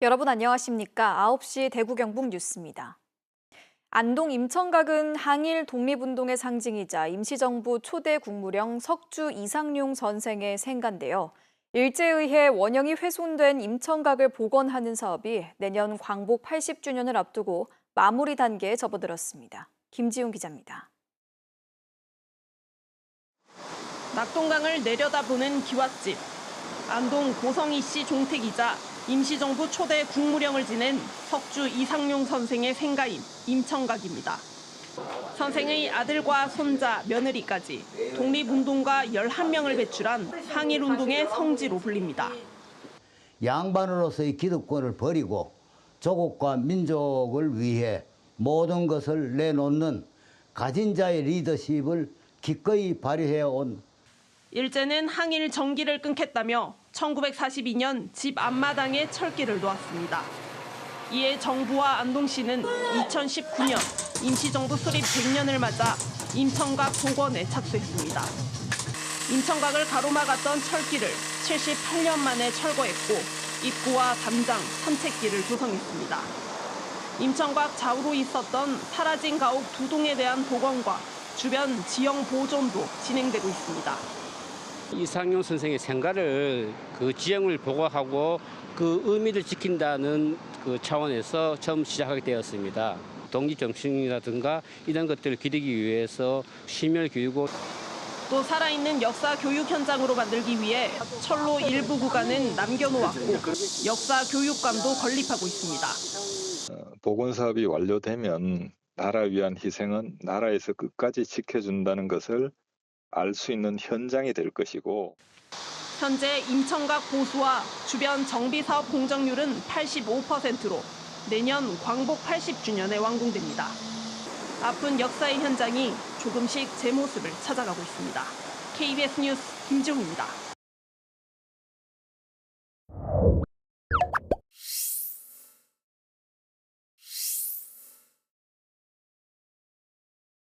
여러분 안녕하십니까? 9시 대구 경북 뉴스입니다. 안동 임천각은 항일 독립운동의 상징이자 임시정부 초대 국무령 석주 이상용 선생의 생가인데요. 일제에 의해 원형이 훼손된 임천각을 복원하는 사업이 내년 광복 80주년을 앞두고 마무리 단계에 접어들었습니다. 김지훈 기자입니다. 낙동강을 내려다보는 기와집. 안동 고성희 씨 종택이자 임시정부 초대 국무령을 지낸 석주 이상용 선생의 생가인 임청각입니다. 선생의 아들과 손자, 며느리까지 독립운동가 11명을 배출한 항일운동의 성지로 불립니다. 양반으로서의 기득권을 버리고 조국과 민족을 위해 모든 것을 내놓는 가진 자의 리더십을 기꺼이 발휘해 온 일제는 항일 정기를 끊겠다며 1942년 집 앞마당에 철기를 놓았습니다. 이에 정부와 안동시는 2019년 임시정부 수립 100년을 맞아 임청각 복원에 착수했습니다. 임청각을 가로막았던 철기를 78년 만에 철거했고 입구와 담장, 선책길을 조성했습니다. 임청각 좌우로 있었던 사라진 가옥 두 동에 대한 복원과 주변 지형 보존도 진행되고 있습니다. 이상용 선생의 생가를 그 지형을 보고하고 그 의미를 지킨다는 그 차원에서 처음 시작하게 되었습니다. 동지 정신이라든가 이런 것들을 기르기 위해서 심혈 기울고 또 살아있는 역사 교육 현장으로 만들기 위해 철로 일부 구간은 남겨놓았고 역사 교육감도 건립하고 있습니다. 복원 사업이 완료되면 나라 위한 희생은 나라에서 끝까지 지켜준다는 것을 알 수 있는 현장이 될 것이고 현재 임청각 보수와 주변 정비 사업 공정률은 85%로 내년 광복 80주년에 완공됩니다. 아픈 역사의 현장이 조금씩 제 모습을 찾아가고 있습니다. KBS 뉴스 김지훈입니다.